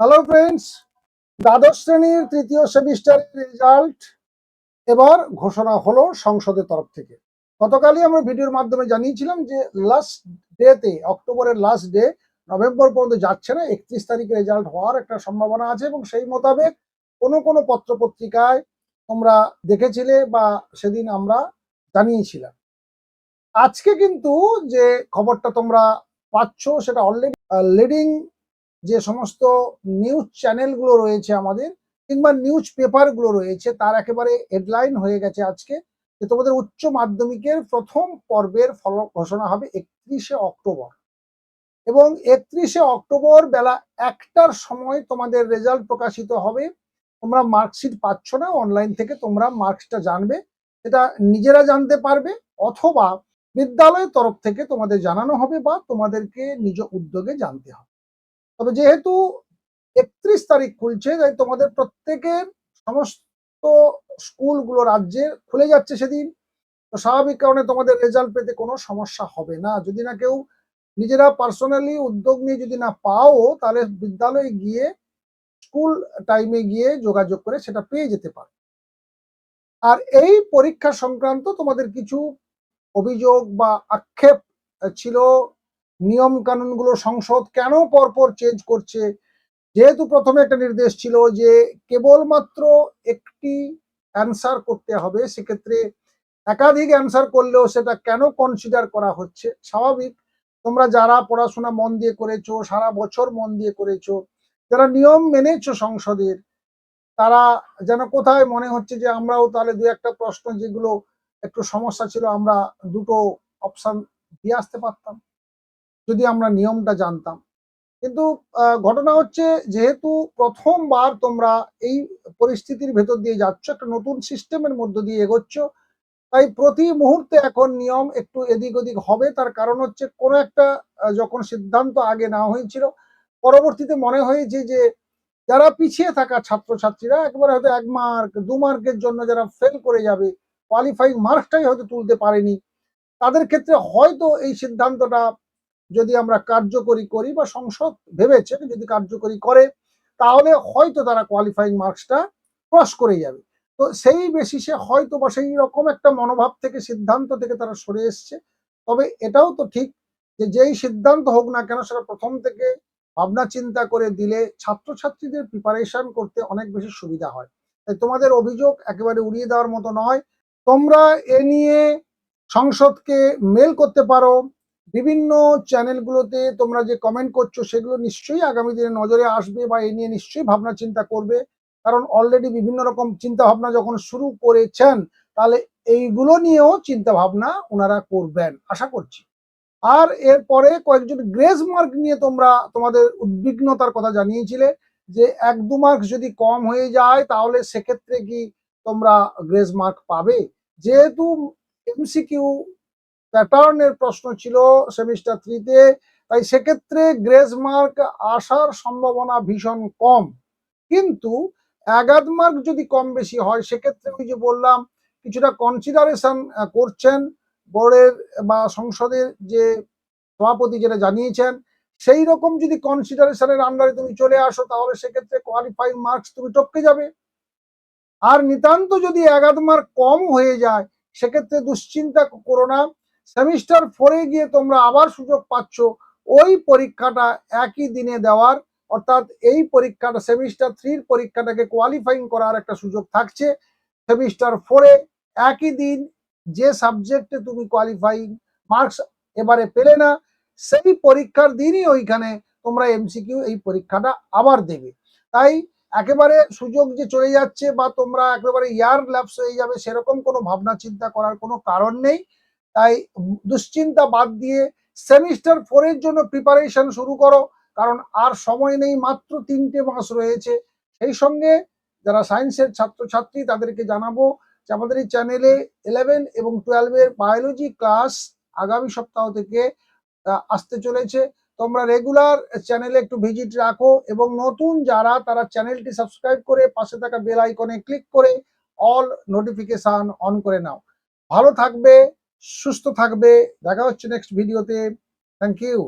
Hello friends দ্বাদশ শ্রেণির তৃতীয় সেমিস্টারের রেজাল্ট এবার ঘোষণা হলো সংসদের তরফ থেকে। গতকালই আমরা ভিডিওর মাধ্যমে জানিয়েছিলাম যে লাস্ট ডেতে অক্টোবরের লাস্ট ডে নভেম্বর পর্যন্ত যাচ্ছে না, একত্রিশ তারিখে রেজাল্ট হওয়ার একটা সম্ভাবনা আছে এবং সেই মোতাবেক কোনো কোনো পত্রপত্রিকায় তোমরা দেখেছিলে বা সেদিন আমরা জানিয়েছিলাম। আজকে কিন্তু যে খবরটা তোমরা পাচ্ছ সেটা অলরেডি লিডিং যে সমস্ত নিউজ চ্যানেলগুলো রয়েছে আমাদের কিংবা নিউজ পেপারগুলো রয়েছে, তার একেবারে হেডলাইন হয়ে গেছে আজকে যে তোমাদের উচ্চ মাধ্যমিকের প্রথম পর্বের ফল, ঘোষণা হবে একত্রিশে অক্টোবর। এবং একত্রিশে অক্টোবর বেলা একটার সময় তোমাদের রেজাল্ট প্রকাশিত হবে। তোমরা মার্কশিট পাচ্ছ না অনলাইন থেকে তোমরা মার্কসটা জানবে। সেটা নিজেরা জানতে পারবে অথবা বিদ্যালয়ের তরফ থেকে তোমাদের জানানো হবে বা তোমাদেরকে নিজ উদ্যোগে জানতে হবে। তবে যেহেতু একত্রিশ তারিখ খুলছে, তাই তোমাদের প্রত্যেকের সমস্ত স্কুলগুলো রাজ্যে খুলে যাচ্ছে সেদিন। তো স্বাভাবিক কারণে তোমাদের রেজাল্ট পেতে কোনো সমস্যা হবে না। যদি না কেউ নিজেরা পার্সোনালি উদ্যোগ নিয়ে যদি না পাও, তাহলে বিদ্যালয়ে গিয়ে স্কুল টাইমে গিয়ে যোগাযোগ করে সেটা পেয়ে যেতে পারো। আর এই পরীক্ষা সংক্রান্ত তোমাদের কিছু অভিযোগ বা আক্ষেপ ছিল নিয়ম কানুনগুলো সংসদ কেন পরপর চেঞ্জ করছে? যেহেতু প্রথমে একটা নির্দেশ ছিল যে কেবলমাত্র একটি অ্যান্সার করতে হবে, সেক্ষেত্রে একাধিক অ্যান্সার করলেও সেটা কেন কনসিডার করা হচ্ছে? স্বাভাবিক, তোমরা যারা পড়াশোনা মন দিয়ে করেছ, সারা বছর মন দিয়ে করেছ, যারা নিয়ম মেনেছো সংসদের, তারা যেন কোথায় মনে হচ্ছে যে আমরাও তাহলে দু একটা প্রশ্ন যেগুলো একটু সমস্যা ছিল, আমরা দুটো অপশন দিয়ে আসতে পারতাম। যদি আমরা নিয়মটা জানতাম। কিন্তু ঘটনা হচ্ছে যেহেতু প্রথমবার তোমরা এই পরিস্থিতির ভেতর দিয়ে যাচ্ছ, একটা নতুন সিস্টেমের মধ্য দিয়ে এগোচ্ছ, তাই প্রতি মুহূর্তে এখন নিয়ম একটু এদিক ওদিক হবে। তার কারণ হচ্ছে কোনো একটা যখন সিদ্ধান্ত আগে নেওয়া হয়েছিল, পরবর্তীতে মনে হয়েছে যে যারা পিছিয়ে থাকা ছাত্রছাত্রীরা একবারে হয়তো এক মার্ক দু মার্কের জন্য যারা ফেল করে যাবে কোয়ালিফাইং মার্কটাই হয়তো তুলতে পারেনি। তাদের ক্ষেত্রে হয়তো এই সিদ্ধান্তটা যদি আমরা কার্যকরী করি বা সংসদ ভেবেছে যদি কার্যকরী করে, তাহলে হয়তো তারা কোয়ালিফাইং মার্কসটা ক্রস করে যাবে। তো সেই বেসিসে হয়তো বা সেই রকম একটা মনোভাব থেকে, সিদ্ধান্ত থেকে তারা সরে এসছে। তবে এটাও তো ঠিক যে যেই সিদ্ধান্ত হোক না কেন, সেটা প্রথম থেকে ভাবনা চিন্তা করে দিলে ছাত্রছাত্রীদের প্রিপারেশন করতে অনেক বেশি সুবিধা হয়। তাই তোমাদের অভিযোগ একেবারে উড়িয়ে দেওয়ার মতো নয়। তোমরা এ নিয়ে সংসদকে মেল করতে পারো বিভিন্ন চ্যানেলগুলোতে তোমরা যে কমেন্ট করছ, সেগুলো নিশ্চয়ই আগামী দিনে নজরে আসবে বা এ নিয়ে নিশ্চয়ই ভাবনা চিন্তা করবে। কারণ অলরেডি বিভিন্ন রকম চিন্তা ভাবনা যখন শুরু করেছেন, তাহলে এইগুলো নিয়েও চিন্তা ভাবনা ওনারা করবেন, আশা করছি। আর এরপরে কয়েকজন গ্রেস মার্ক নিয়ে তোমরা তোমাদের উদ্বিগ্নতার কথা জানিয়েছিলে, যে এক দু মার্ক যদি কম হয়ে যায়, তাহলে সেক্ষেত্রে কি তোমরা গ্রেস মার্ক পাবে? যেহেতু এমসিকিউ প্যাটার্নের প্রশ্ন ছিল সেমিস্টার থ্রিতে, তাই সেক্ষেত্রে গ্রেস মার্ক আসার সম্ভাবনা ভীষণ কম। কিন্তু এগাদ মার্ক যদি কম বেশি হয়, সেক্ষেত্রে ওই যে বললাম, কিছুটা কনসিডারেশন করছেন বোর্ডের বা সংসদের যে সভাপতি যেটা জানিয়েছেন, সেই রকম যদি কনসিডারেশনের আন্ডারে তুমি চলে আসো, তাহলে সেক্ষেত্রে কোয়ালিফাইং মার্কস তুমি টপকে যাবে। আর নিতান্ত যদি এগাদ মার্ক কম হয়ে যায়, সেক্ষেত্রে দুশ্চিন্তা করো না। সেমিস্টার ফোরে গিয়ে তোমরা আবার সুযোগ পাচ্ছ। ওই পরীক্ষাটা একই দিনে দেওয়ার, অর্থাৎ এই পরীক্ষাটা, সেমিস্টার থ্রির পরীক্ষাটাকে কোয়ালিফাইং করার একটা সুযোগ থাকছে। সেমিস্টার ফোরে একই দিন যে সাবজেক্টে তুমি কোয়ালিফাইং মার্কস এবারে পেলে না, সেই পরীক্ষার দিনই ওইখানে তোমরা এমসিকিউ এই পরীক্ষাটা আবার দেবে। তাই একেবারে সুযোগ যে চলে যাচ্ছে বা তোমরা একেবারে ইয়ার ল্যাপস হয়ে যাবে, সেরকম কোনো ভাবনা চিন্তা করার কোনো কারণ নেই। তাই দুশ্চিন্তা বাদ দিয়ে সেমিস্টার ফোরের জন্য প্রিপারেশন শুরু করো, কারণ আর সময় নেই, মাত্র তিনটে মাস রয়েছে। সেই সঙ্গে যারা সায়েন্সের ছাত্রছাত্রী, তাদেরকে জানাব যে আমাদের এই চ্যানেলে ইলেভেন এবং টুয়েলভের বায়োলজি ক্লাস আগামী সপ্তাহ থেকে আসতে চলেছে। তোমরা রেগুলার চ্যানেলে একটু ভিজিট রাখো এবং নতুন যারা, তারা চ্যানেলটি সাবস্ক্রাইব করে পাশে থাকা বেল আইকনে ক্লিক করে অল নোটিফিকেশন অন করে নাও। ভালো থাকবে। সুস্থ থাকবে। দেখা হচ্ছে নেক্সট ভিডিওতে থ্যাংক ইউ